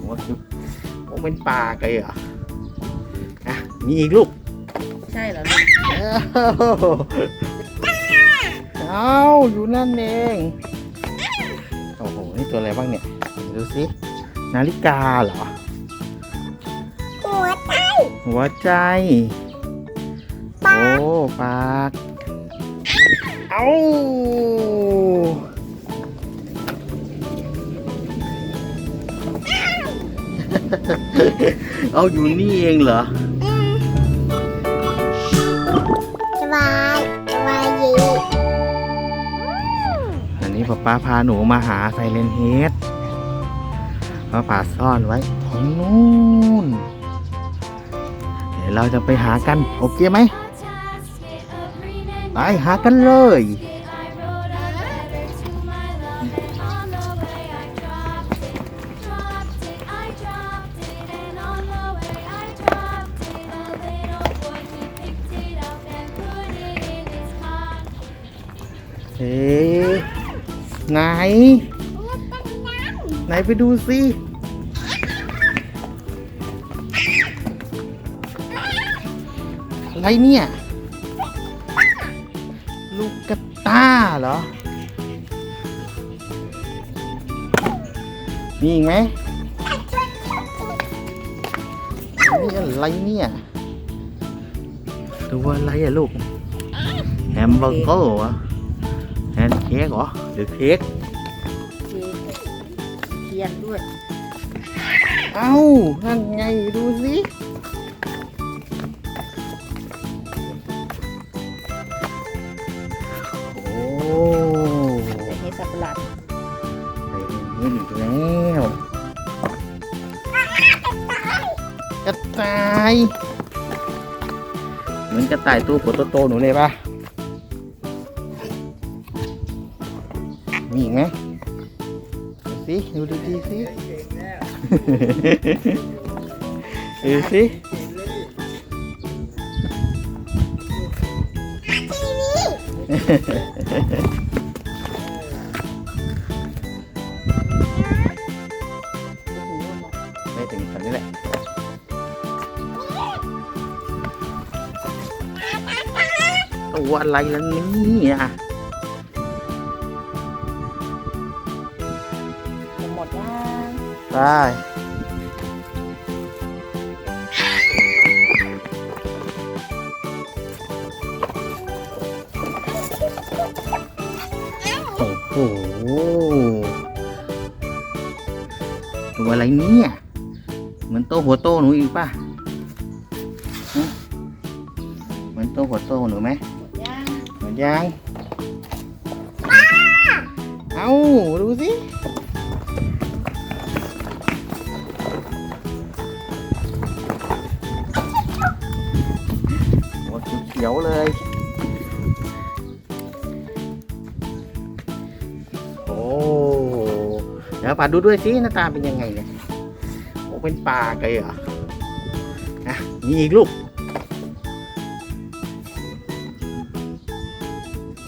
โอ้ยโอ้เป็นปลาไกเหรออะมีอีกลูกใช่เหรอเอาอยู่นั่นเอง โอ้โห นี่ตัวอะไรบ้างเนี่ย ดูสิ นาฬิกาเหรอ หัวใจ หัวใจ โอ้ ปาก เอา เอาอยู่นี่เองเหรอสบายสบายดีอันนี้ป๊าป้าพาหนูมาหาไซเลนเฮดป้าป่าซ่อนไว้ตรงนู้นเดี๋ยวเราจะไปหากัน โอเคไหม ไปหากันเลย เฮ้ไหน ไหนไปดูสิอะไรเนี่ย ลูกกระตาเหรอ มีอีกไหมนี่อะไรเนี่ยตัวอะไรอะลูกแฮมเบอร์เกอร์เหรอ ค้กเหรอหรือเค้กเค้กเทียนด้วย เอ้านั่นไงดูสิโอ้แต่ให้สับประหลาดใส่เงินอีกแล้วกระต่าย เหมือนกระต่ายตัวหัวโตๆหนูเลยปะ มีอีกไหมดูสิดูดีๆสิดูสิไม่ถึงตอนนี้แหละตัวอะไรล่ะเนี่ย ไปโอ้โหตัวอะไรเนี่ยเหมือนโตหัวโตหนูอีกป่ะฮะเหมือนโตหัวโตหนูไหมหมดย่างหมดยังเอาดูสิ ขียวๆเลย โอ้เดี๋ยวป่าดูด้วยสิหน้าตาเป็นยังไงเนี่ยโอ้เป็นปลาไกเหรออะมีอีกลูก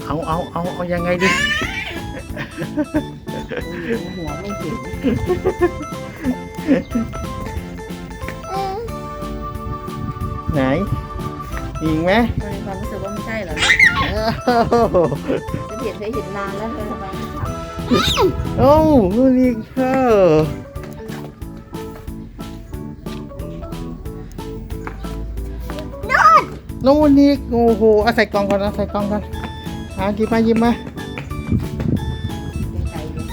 เอาเอาเอาเอายังไงดิอุ้ยหัวไม่เห็นไหน มีอีกไหมทำไมความรู้สึกว่าไม่ใช่เหรอจะเห็นเคยเห็นนานแล้วเลยทำไมไม่ทำโอ้นี่ค่ะนู่นนี่โอ้โหเอาใส่กล่องก่อนเอาใส่กล่องก่อนเอาหยิบมาหยิบมาเป็นไก่เลย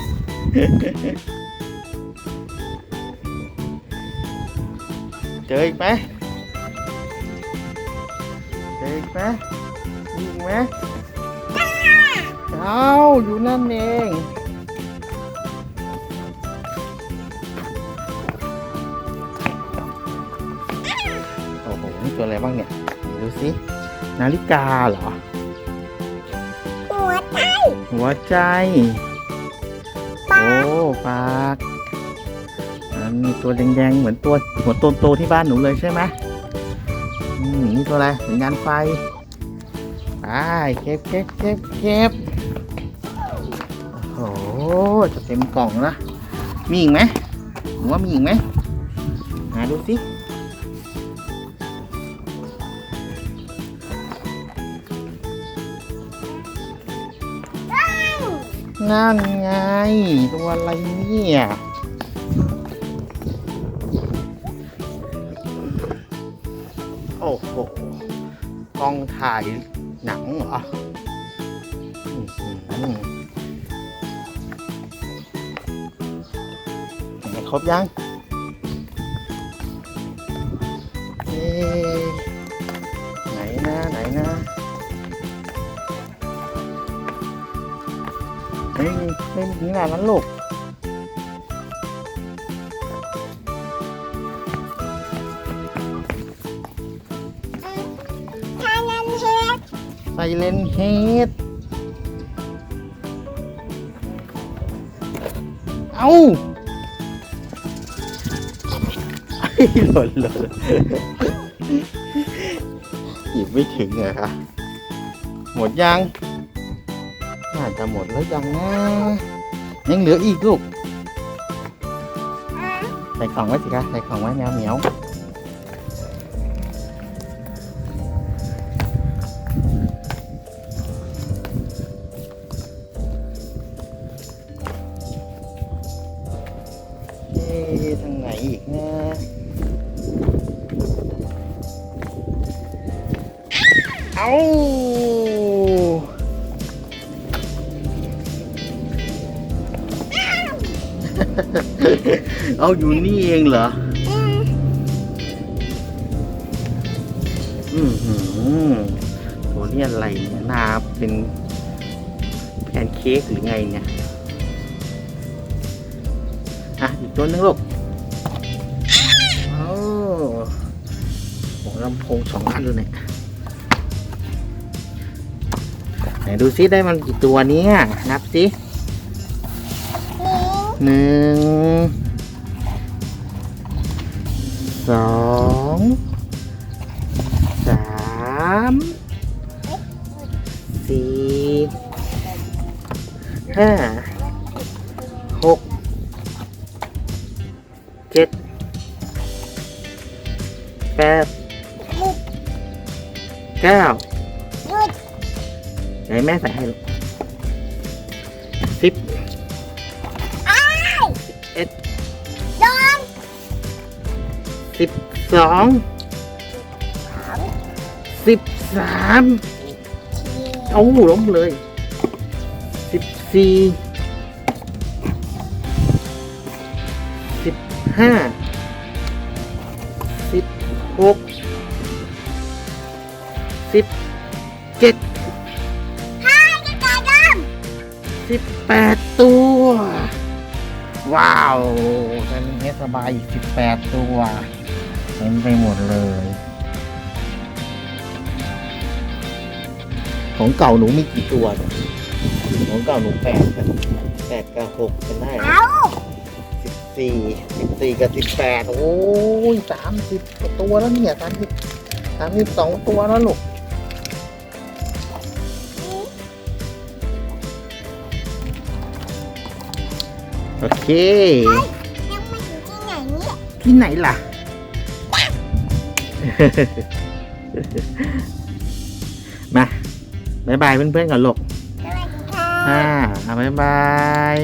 เจออีกไหมเจ ออีกไหมมีอีกไหมเอาอยู่นั่นเองโอ้โหนี่ตัวอะไรบ้างเนี่ยดูสินาฬิกาเหรอ หัวใจ หัวใจ โอ้ปากอันนี้ตัวแดงๆ เหมือนตัวหัวโตๆที่บ้านหนูเลยใช่ไหมอืม นี่ตัวอะไรเหมือนงานไฟไปเก็บเก็บเก็บเก็บโอ้โหจะเต็มกล่องนะ มีอีกไหมหรือว่ามีอีกไหมหาดูสินั่นไงตัวอะไรเนี่ย กล้องถ่ายหนังเหรออื้อหือเห็นครบยังเอ๊ไหนนะไหนนะเฮ้ยไม่ถึงขนาดนั้นลูก เลนเฮดเอาไอ้หล่นหล่นหยิบไม่ถึงเหรอคะหมดยัง น่าจะหมดแล้วยังนะยังเหลืออีกลูก ใส่กล่องไว้สิคะใส่กล่องไว้แมวเหมียว เอาเอาอยู่นี่เองเหรอ อืมหืมตัวนี้อะไรเนี่ยหน้าเป็นแพนเค้กหรือไงเนี่ย อะ อีกตัวหนึงลูกโอ้โหลำโพงสองอันเลยเนี่ย ไหนดูซิได้มันกี่ตัวเนี้นับสิหนึ่งสองสามสี่ห้าหกเจ็ดแปดเก้า ไหนแม่ใส่ให้ลูกสิบอ้ายเอ็ดโดนสิบสองสามสิบสามทีเอาล้มเลยสิบสี่สิบห้าสิบหกสิบ แปดตัว ว้าวฉันเฮสบายอีกสิบแปดตัวเต็มไปหมดเลย ของเก่าหนูมีกี่ตัวเนี่ยของเก่าหนูแปดกันแปดกับหกกันได้ำเอาสิบสี่สิบสี่กับสิบแปดโอ้ยสามสิบตัวแล้วเนี่ยสามสิบสามสิบสองตัวแล้วลูก โอเค ยังไม่ถึงที่ไหนเนี่ยที่ไหนล่ะ มาบายบายเพื่อนๆก่อนลูกสวัสดีค่ะ อ่าอ่าบายบาย